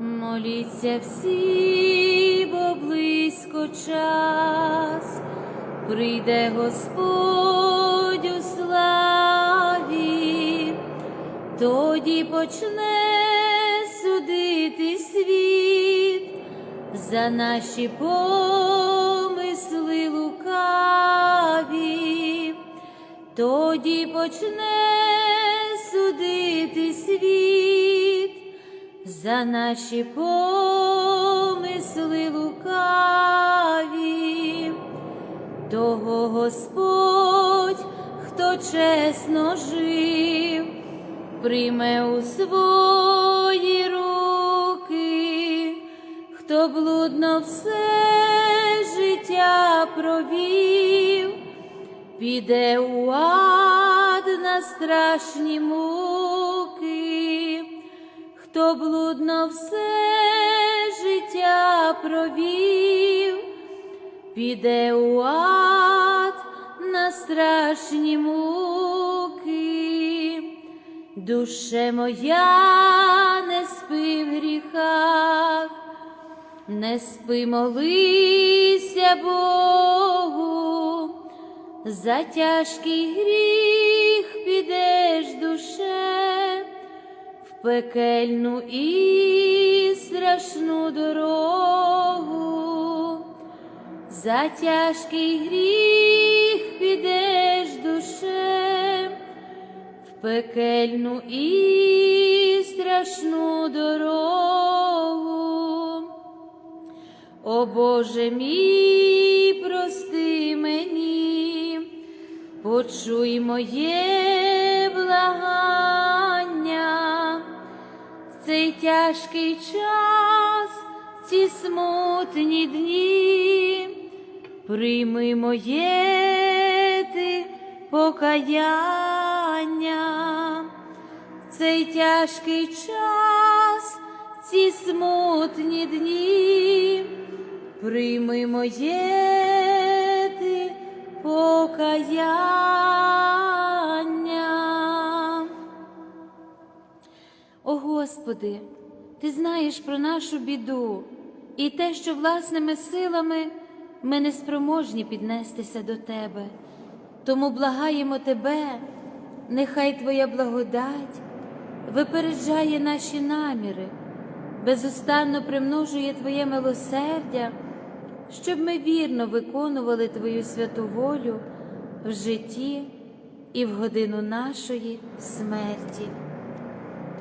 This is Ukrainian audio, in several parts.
Моліться всі, бо близько час, прийде Господь у славі, тоді почне судити світ. За наші помисли лукаві, тоді почне судити світ за наші помисли лукаві, того Господь, хто чесно жив, прийме у свої руки, хто блудно все життя провів, піде у ад на страшні муки, хто блудно все життя провів, піде у ад на страшні муки, душе моя не спи в гріхах, не спи, молися Богу, за тяжкий гріх підеш душе пекельну і страшну дорогу, за тяжкий гріх підеш душе в пекельну і страшну дорогу. О Боже мій, прости мені, почуй моє благання, цей тяжкий час, ці смутні дні, прийми моє ти покаяння, цей тяжкий час, ці смутні дні, прийми моє ти покаяння. Господи, Ти знаєш про нашу біду і те, що власними силами ми не спроможні піднестися до Тебе. Тому благаємо Тебе, нехай Твоя благодать випереджає наші наміри, безустанно примножує Твоє милосердя, щоб ми вірно виконували Твою святу волю в житті і в годину нашої смерті.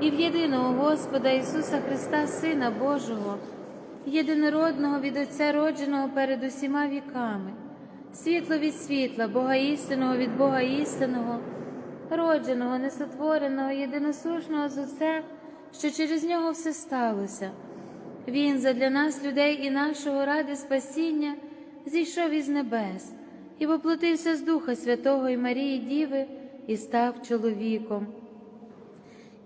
і в єдиного Господа Ісуса Христа, Сина Божого, єдинородного від Отця родженого перед усіма віками, світло від світла, Бога істинного від Бога істинного, родженого, несотвореного, єдиносушного з Отцем, що через нього все сталося. Він задля нас, людей і нашого ради спасіння, зійшов із небес і воплотився з Духа Святого і Марії Діви і став чоловіком.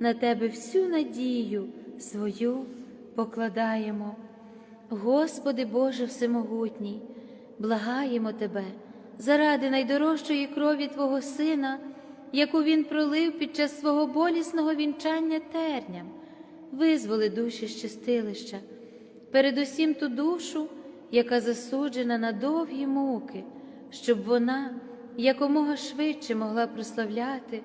на Тебе всю надію свою покладаємо. Господи Боже Всемогутній, благаємо Тебе заради найдорожчої крові Твого Сина, яку Він пролив під час свого болісного вінчання терням, визволи душі з чистилища, передусім ту душу, яка засуджена на довгі муки, щоб вона якомога швидше могла прославляти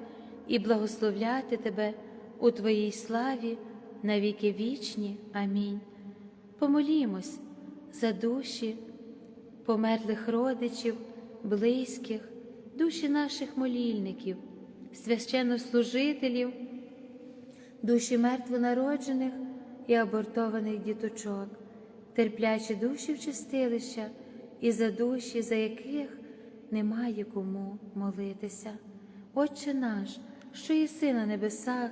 і благословляти Тебе у Твоїй славі на віки вічні. Амінь. Помолімось за душі померлих родичів, близьких, душі наших молільників, священнослужителів, душі мертвонароджених і абортованих діточок, терплячі душі в чистилища і за душі, за яких немає кому молитися. Отче наш, що єси на небесах,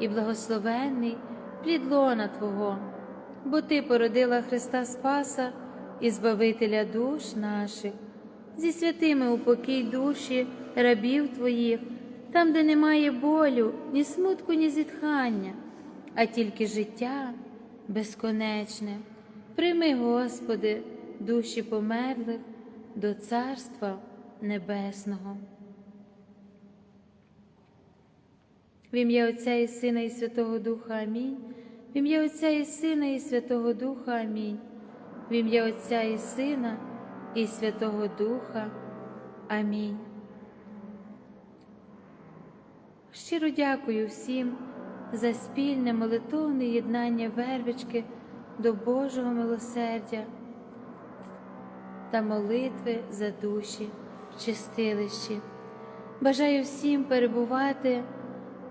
і благословенний плід лона Твого, бо Ти породила Христа Спаса і Збавителя душ наших, зі святими упокій душі рабів Твоїх, там, де немає болю, ні смутку, ні зітхання, а тільки життя безконечне. Прийми, Господи, душі померлих до Царства Небесного. В ім'я Отця і Сина, і Святого Духа Амінь. В ім'я Отця і Сина, і Святого Духа Амінь. В ім'я Отця і Сина, і Святого Духа. Амінь. Щиро дякую всім за спільне молитовне єднання вервички до Божого милосердя та молитви за душі в чистилищі. Бажаю всім перебувати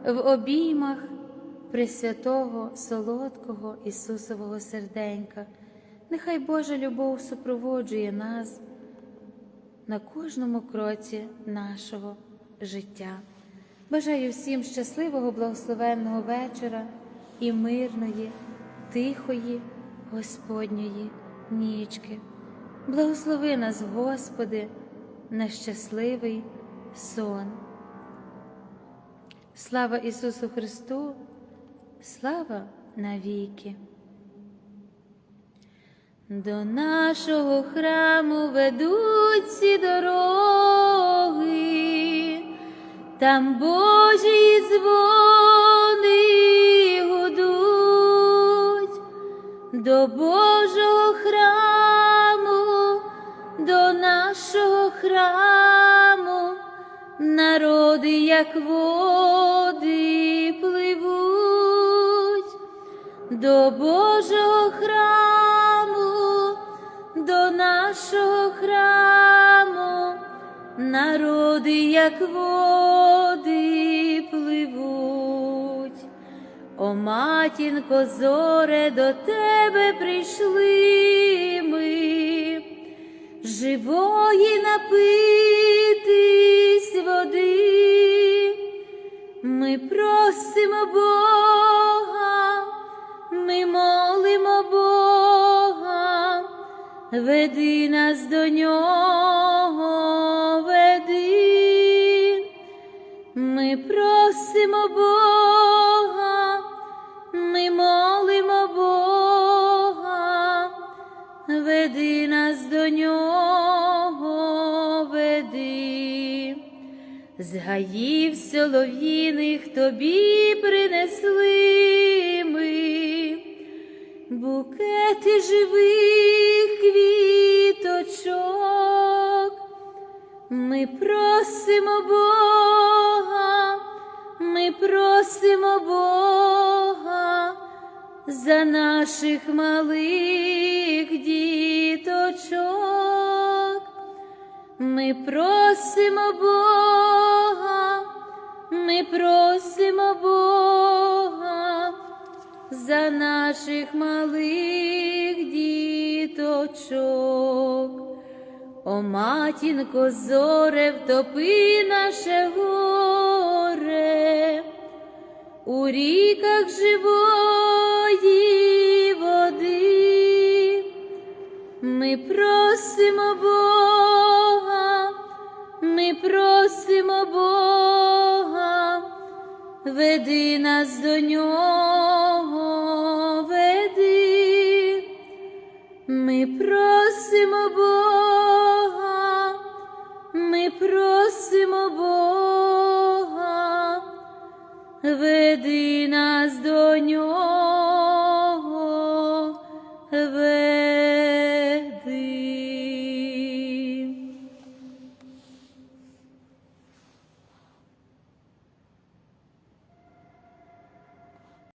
в обіймах Пресвятого, солодкого Ісусового серденька. Нехай Божа любов супроводжує нас на кожному кроці нашого життя. Бажаю всім щасливого, благословенного вечора і мирної, тихої, Господньої нічки. Благослови нас, Господи, на щасливий сон. Слава Ісусу Христу, слава навіки. До нашого храму ведуть ці дороги, там Божі дзвони гудуть, до Божого храму, до нашого храму, народи, як води до Божого храму, до нашого храму, народи, як води пливуть. О, матінко, зоре, до тебе прийшли ми, живої напитись води, ми просимо Бога, ми молимо Бога, веди нас до нього, веди, ми просимо Бога, ми молимо Бога, веди нас до нього, веди. З гаїв солов'їних тобі принесли букети живих квіточок. Ми просимо Бога, ми просимо Бога за наших малих діточок. Ми просимо Бога, ми просимо Бога за наших малих діточок. О, матінко, зоре, втопи наше горе у ріках живої води. Ми просимо Бога, ми просимо Бога, веди нас до нього, Ми просимо Бога, ми просимо Бога, веди нас до нього.